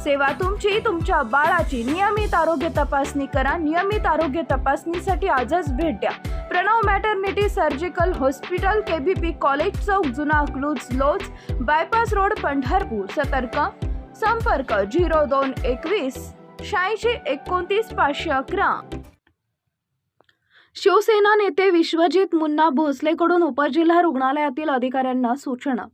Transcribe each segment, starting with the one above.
सेवा तुमची तुमच्या बाळाची नियमित आरोग्य तपासणी करा. नियमित आरोग्य तपासणीसाठी आजच भेट द्या. प्रणव मॅटर्निटी सर्जिकल हॉस्पिटल फे बी पी कॉलेज चौक जुना अकलूज लोज बायपास रोड पंढरपूर. सतर्क. संपर्क झिरो दोन एकवीस शहाऐंशी एकोणतीस पाचशे अकरा. शिवसेना नेते विश्वजित मुन्ना भोसलेकडून उपजिल्हा रुग्णालयातील अधिकाऱ्यांना सूचना.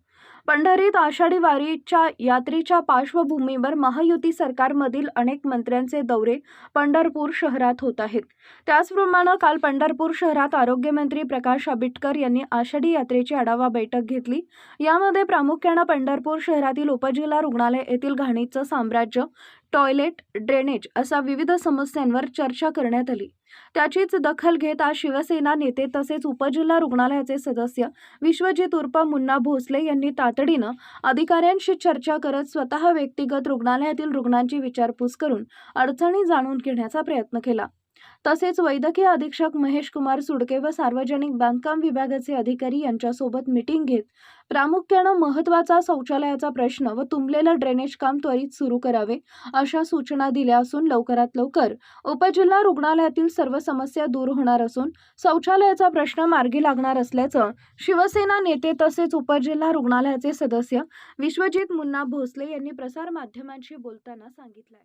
पंढरीत आषाढी वारीच्या यात्रेच्या पार्श्वभूमीवर महायुती सरकारमधील अनेक मंत्र्यांचे दौरे पंढरपूर शहरात होत आहेत. त्याचप्रमाणे काल पंढरपूर शहरात आरोग्यमंत्री प्रकाश आंबेडकर यांनी आषाढी यात्रेची आढावा बैठक घेतली. यामध्ये प्रामुख्यानं पंढरपूर शहरातील उपजिल्हा रुग्णालय येथील घाणीचं साम्राज्य टॉयलेट ड्रेनेज अशा विविध समस्यांवर चर्चा करण्यात आली. त्याचीच दखल घेत आज शिवसेना नेते तसेच उपजिल्हा रुग्णालयाचे सदस्य विश्वजित उर्फ मुन्ना भोसले यांनी तातडीनं अधिकाऱ्यांशी चर्चा करत स्वतः व्यक्तिगत रुग्णालयातील रुग्णांची विचारपूस करून अडचणी जाणून घेण्याचा प्रयत्न केला. तसेच वैद्यकीय अधीक्षक महेश कुमार सुडके व सार्वजनिक बांधकाम विभागाचे अधिकारी यांच्यासोबत मिटिंग घेत प्रामुख्यानं महत्त्वाचा शौचालयाचा प्रश्न व तुंबलेलं ड्रेनेज काम त्वरित सुरू करावे अशा सूचना दिल्या असून लवकरात लवकर उपजिल्हा रुग्णालयातील सर्व समस्या दूर होणार असून शौचालयाचा प्रश्न मार्गी लागणार असल्याचं शिवसेना नेते तसेच उपजिल्हा रुग्णालयाचे सदस्य विश्वजित मुन्ना भोसले यांनी प्रसारमाध्यमांशी बोलताना सांगितलं